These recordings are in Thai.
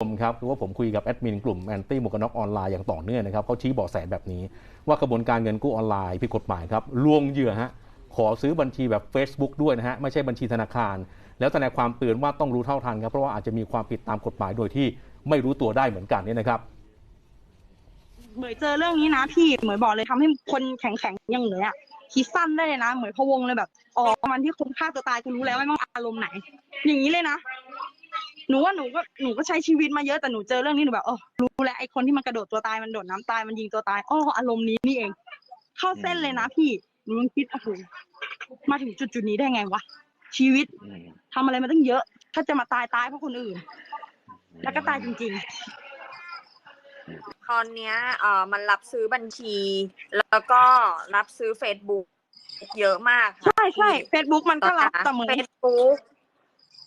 ชมครับคือว่าผมคุยกับแอดมินกลุ่มแอนตี้หมวกกันน็อกออนไลน์อย่างต่อเนื่องนะครับเขาชี้เบาะแสแบบนี้ว่ากระบวนการเงินกู้ออนไลน์ผิดกฎหมายครับลวงเหยื่อฮะขอซื้อบัญชีแบบ Facebook ด้วยนะฮะ ไม่ใช่บัญชีธนาคาร แล้วทนายความเตือนว่าต้องรู้เท่าทันครับ เพราะว่าอาจจะมีความผิดตามกฎหมายโดยที่ไม่รู้ตัวได้เหมือนกันนี่นะครับเหมยเจอเรื่องนี้นะพี่เหมยบอกเลยทำให้คนแข็งแข็งๆย่างเหมยอะคิดสั้นได้เลยนะเหมยพะวงเลยแบบอ๋อวันที่คนฆ่าตัวตายกูรู้แล้วว่ามันอารมณ์ไหน อย่างนี้เลยนะ หนูว่าหนูก็หนูก็ใช้ชีวิตมาเยอะแต่หนูเจอเรื่องนี้หนูแบบเออรู้แล้วไอ้คนที่มันกระโดดตัวตายมันโดดน้ำตายมันยิงตัวตายอ๋ออารมณ์นี้นี่เอง เข้าเส้นเลยนะพี่หนูยังคิดโอ้โหมาถึงจุดจุดๆนี้ได้ไงวะชีวิตทำอะไรมาตั้งเยอะ ถ้าจะมาตายตายเพราะคนอื่น แล้วก็ตายจริง ๆ ตอนเนี้ยเอ่อมันรับซื้อบัญชี แล้วก็รับซื้อ Facebook เยอะมากค่ะใช่ใช่เฟซบุ๊กมันก็รับแต่เหมือนเฟซบุ๊ก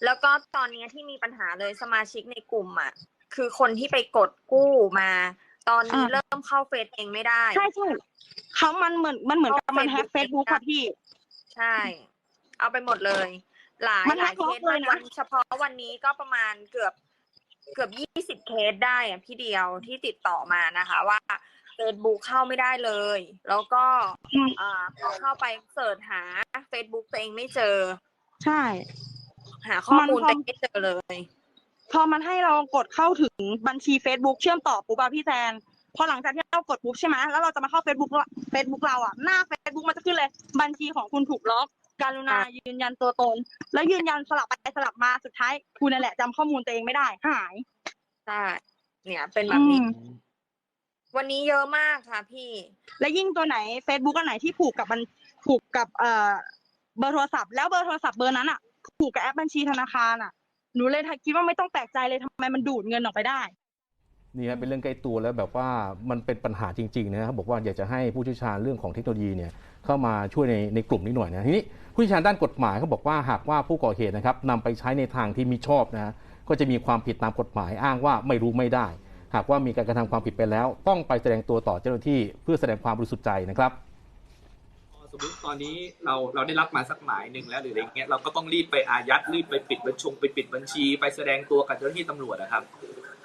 แล้วก็ตอนเนี้ยที่มีปัญหาเลยสมาชิกในกลุ่มอะ คือคนที่ไปกดกู้มา ตอนนี้อ่า เริ่มเข้าเฟซเองไม่ได้ ใช่ใช่เขามันเหมือนมันเหมือนกับมันแฮกเฟซ Facebook บุ๊กค่ะพี่ ใช่ เอาไปหมดเลย หลายมันหลายแฮ็กเคสเลยนะ วันเฉพาะวันนี้ก็ประมาณเกือบเกือบยี่สิบเคสได้อะพี่เดียวที่ติดต่อมานะคะ ว่า Facebook เข้าไม่ได้เลย แล้วก็อืมอ่าพอเข้าไปเสิร์ชหา Facebook ตัวเองไม่เจอ ใช่ หาข้อมูลมันพอตัวเองไม่เจอเลย พอมันให้เรากดเข้าถึงบัญชี Facebook เชื่อมต่อปุ๊บอะพี่แซนพอหลังจากที่เรากดปุ๊บใช่ไหมแล้วเราจะมาเข้า Facebook ละ Facebook เราอะหน้า Facebook มันจะขึ้นเลย บัญชีของคุณถูกล็อกการุณาค่ะยืนยันตัวตน แล้วยืนยันสลับไปสลับมาสุดท้ายคุณนั่นแหละจำข้อมูลตัวเองไม่ได้ หายใช่เนี่ยเป็นแบบนี้อืมวันนี้เยอะมากค่ะพี่ และยิ่งตัวไหน Facebook อันไหนที่ผูกกับบัญผูกกับเอ่อเบอร์โทรศัพท์แล้วเบอร์โทรศัพท์เบอร์นั้นอะ ผูกกับแอปบัญชีธนาคารอะหนูเลยคิดว่าไม่ต้องแปลกใจเลยทำไมมันดูดเงินออกไปได้นี่ฮะเป็นเรื่องใกล้ตัวแล้วแบบว่ามันเป็นปัญหาจริงๆนะครับบอกว่าอยากจะให้ผู้เชี่ยวชาญเรื่องของเทคโนโลยีเนี่ยเข้ามาช่วยในในกลุ่มนี้หน่อยนะทีนี้ผู้เชี่ยวชาญด้านกฎหมายเขาบอกว่าหากว่าผู้ก่อเหตุนะครับนำไปใช้ในทางที่มิชอบนะก็จะมีความผิดตามกฎหมายอ้างว่าไม่รู้ไม่ได้ หากว่ามีการกระทำความผิดไปแล้ว ต้องไปแสดงตัวต่อเจ้าหน้าที่เพื่อแสดงความบริสุทธิ์ใจนะครับ สมมติตอนนี้เราเราได้รับมาสักหมายหนึ่งแล้วหรืออะไรเงี้ยเราก็ต้องรีบไปอายัดรีบไปปิดบัญชงไปปิดบัญชี ไปแสดงตัวกับเจ้าหน้าที่ตำรวจนะครับ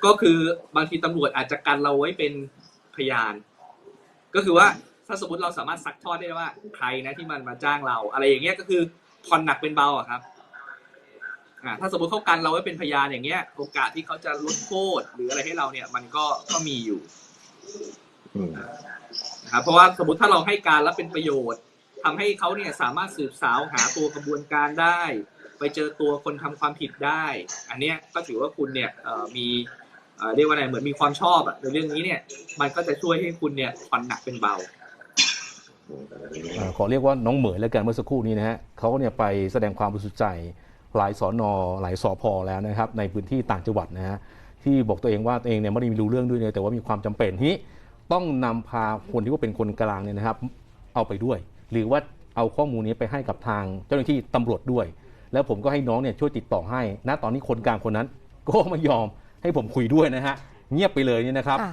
ก็คือบางทีตำรวจอาจจะกันเราไว้เป็นพยาน ก็คือว่าถ้าสมมติเราสามารถซักทอดได้ว่าใครนะที่มันมาจ้างเรา อะไรอย่างเงี้ยก็คือผ่อนหนักเป็นเบาอะครับอ่าถ้าสมมติเขากันเราไว้เป็นพยานอย่างเงี้ย โอกาสที่เขาจะลดโทษหรืออะไรให้เราเนี่ย มันก็ก็มีอยู่นะครับเพราะว่าสมมติถ้าเราให้การแล้วเป็นประโยชน์ ทำให้เขาเนี่ยสามารถสืบสาวหาตัวกระบวนการได้ ไปเจอตัวคนทำความผิดได้ อันเนี้ยก็ถือว่าคุณเนี่ยมีเรียกว่าอะไรเหมือนมีความชอบอะในเรื่องนี้เนี่ย มันก็จะช่วยให้คุณเนี่ยผ่อนหนักเป็นเบาอขอเรียกว่าน้องเหมยแล้วกันเมื่อสักครู่นี้นะฮะเขาเนี่ยไปแสดงความบริสุทธิ์ใจหลายสอนอหลายสอพอแล้วนะครับ ในพื้นที่ต่างจังหวัดนะฮะที่บอกตัวเองว่าตัวเองเนี่ยไม่ได้มีรู้เรื่องด้วยเนี่ยแต่ว่ามีความจำเป็นที่ต้องนำพาคนที่ว่าเป็นคนกลางเนี่ยนะครับ เอาไปด้วย หรือว่าเอาข้อมูลนี้ไปให้กับทางเจ้าหน้าที่ตำรวจด้วย แล้วผมก็ให้น้องเนี่ยช่วยติดต่อให้ณตอนนี้คนกลางคนนั้น ก็ไม่ยอมให้ผมคุยด้วยนะฮะเงียบไปเลยเนี่ยนะครับ